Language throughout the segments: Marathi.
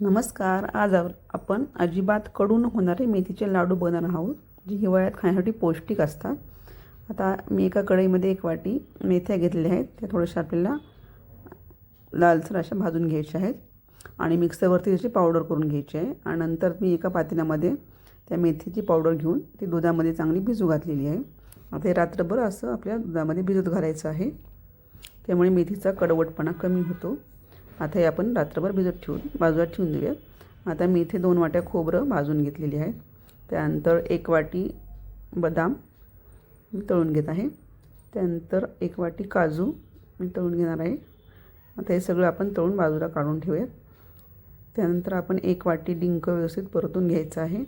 नमस्कार. आज आपण अजिबात कडून होणारे मेथीचे लाडू बनवणार आहोत जे हिवाळ्यात खाण्यासाठी पौष्टिक असतात. आता मी एका कढईमध्ये एक वाटी मेथ्या घेतलेल्या आहेत. त्या थोड्याशा आपल्याला लालसर अशा भाजून घ्यायच्या आहेत आणि मिक्सरवरती त्याची पावडर करून घ्यायची आहे. आणि नंतर मी एका पातेल्यामध्ये त्या मेथीची पावडर घेऊन ती दुधामध्ये चांगली भिजू घातलेली आहे. आता हे रात्रभर असं आपल्या दुधामध्ये भिजत घालायचं आहे. त्यामुळे मेथीचा कडवटपणा कमी होतो. आता हे आपण रात्रभर भिजत ठेवून बाजूला ठेवून देऊयात आता मी इथे दोन वाट्या खोबरं भाजून घेतलेली आहे. त्यानंतर एक वाटी बदाम मी तळून घेत आहे. त्यानंतर एक वाटी काजू मी तळून घेणार आहे. आता हे सगळं आपण तळून बाजूला काढून ठेवूया त्यानंतर आपण एक वाटी डिंक व्यवस्थित परतून घ्यायचं आहे.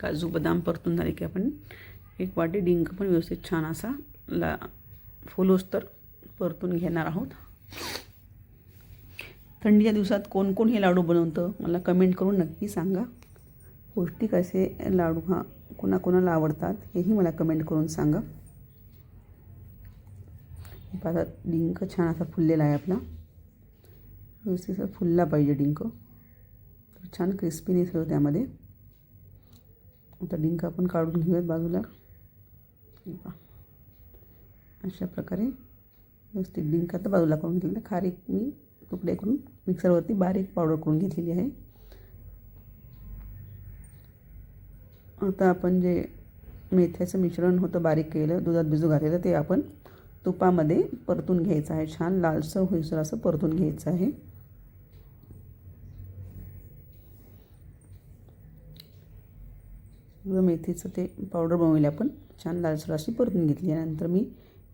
काजू बदाम परतून झाले की आपण एक वाटी डिंक पण व्यवस्थित छान असा ला फुलोस्तर परतून घेणार आहोत. थंडीच्या दिवसात कोण कोण हे लाडू बनवतं मला कमेंट करून नक्की सांगा. पौष्टिक असे लाडू हा कोणाकोणाला आवडतात हेही मला कमेंट करून सांगा. आता डिंक छान असा फुललेला आहे आपला. व्यवस्थित फुलला पाहिजे डिंक. तर छान क्रिस्पीनेस होतो त्यामध्ये. आता डिंक आपण काढून घेऊयात बाजूला. अशा प्रकारे व्यवस्थित डिंक आता बाजूला करून घेतलेलं खारीक मी तुकडे करून मिक्सरवरती बारीक पावडर करून घेतलेली आहे. आता आपण जे मेथ्याचं मिश्रण होतं बारीक केलं दुधात भिजू घातलेलं ते आपण तुपामध्ये परतून घ्यायचं आहे. छान लालसर होईसर असं परतून घ्यायचं आहे. मेथीचं ते पावडर बनवले आपण. छान लालसर अशी परतून घेतली आहे. नंतर मी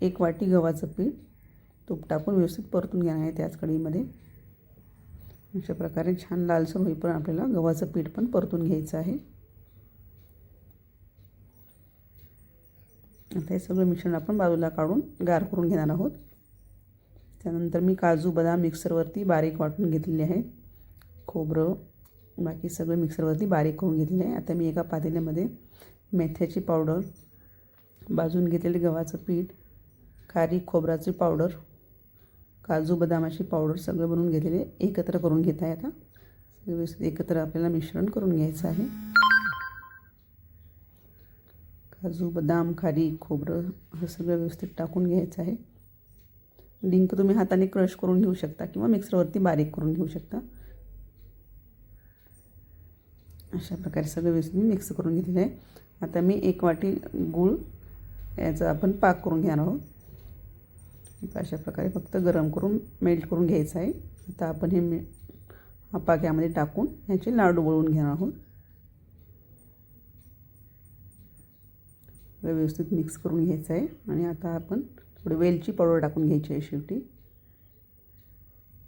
एक वाटी गव्हाचं पीठ तूप टाकून व्यवस्थित परतून घेणार आहे त्याच कढीमध्ये अशा प्रकारे छान लालसर होईपर्यंत आपल्याला गव्हाचं पीठ पण परतून घ्यायचं आहे. आता हे सगळं मिश्रण आपण बाजूला काढून गार करून घेणार आहोत. त्यानंतर मी काजू बदाम मिक्सरवरती बारीक वाटून घेतलेले आहे. खोबरं बाकी सगळं मिक्सरवरती बारीक करून घेतलेले आहे. आता मी एका पातेल्यामध्ये मेथ्याची पावडर भाजून घेतलेले गव्हाचं पीठ खारी खोबराची पावडर काजू बदामाची पावडर सगळं बनवून घेतलेले एकत्र करून घेत आहे आता. व्यवस्थित एकत्र आपल्याला मिश्रण करून घ्यायचं आहे. काजू बदाम खारी खोबरं हे सगळं व्यवस्थित टाकून घ्यायचं आहे. डिंक तुम्ही हाताने क्रश करून घेऊ शकता किंवा मिक्सरवरती बारीक करून घेऊ शकता. अशा प्रकारे सगळं व्यवस्थित मी मिक्स करून घेतलेलं आहे. आता मी एक वाटी गूळ याचा आपण पाक करून घेणार आहोत. अशा प्रकारे फक्त गरम करून मेल्ट करून घ्यायचं आहे. आता आपण हे मे हा टाकून ह्याचे लाडू वळून घेणार आहोत. व्यवस्थित मिक्स करून घ्यायचं आहे. आणि आता आपण थोडी वेलची पावडर टाकून घ्यायची आहे शेवटी.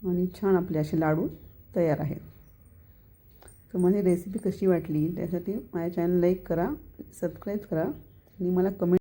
आणि छान आपले असे लाडू तयार आहेत. तर माझी रेसिपी कशी वाटली त्यासाठी माझ्या चॅनल लाईक करा सबस्क्राईब करा आणि मला कमेंट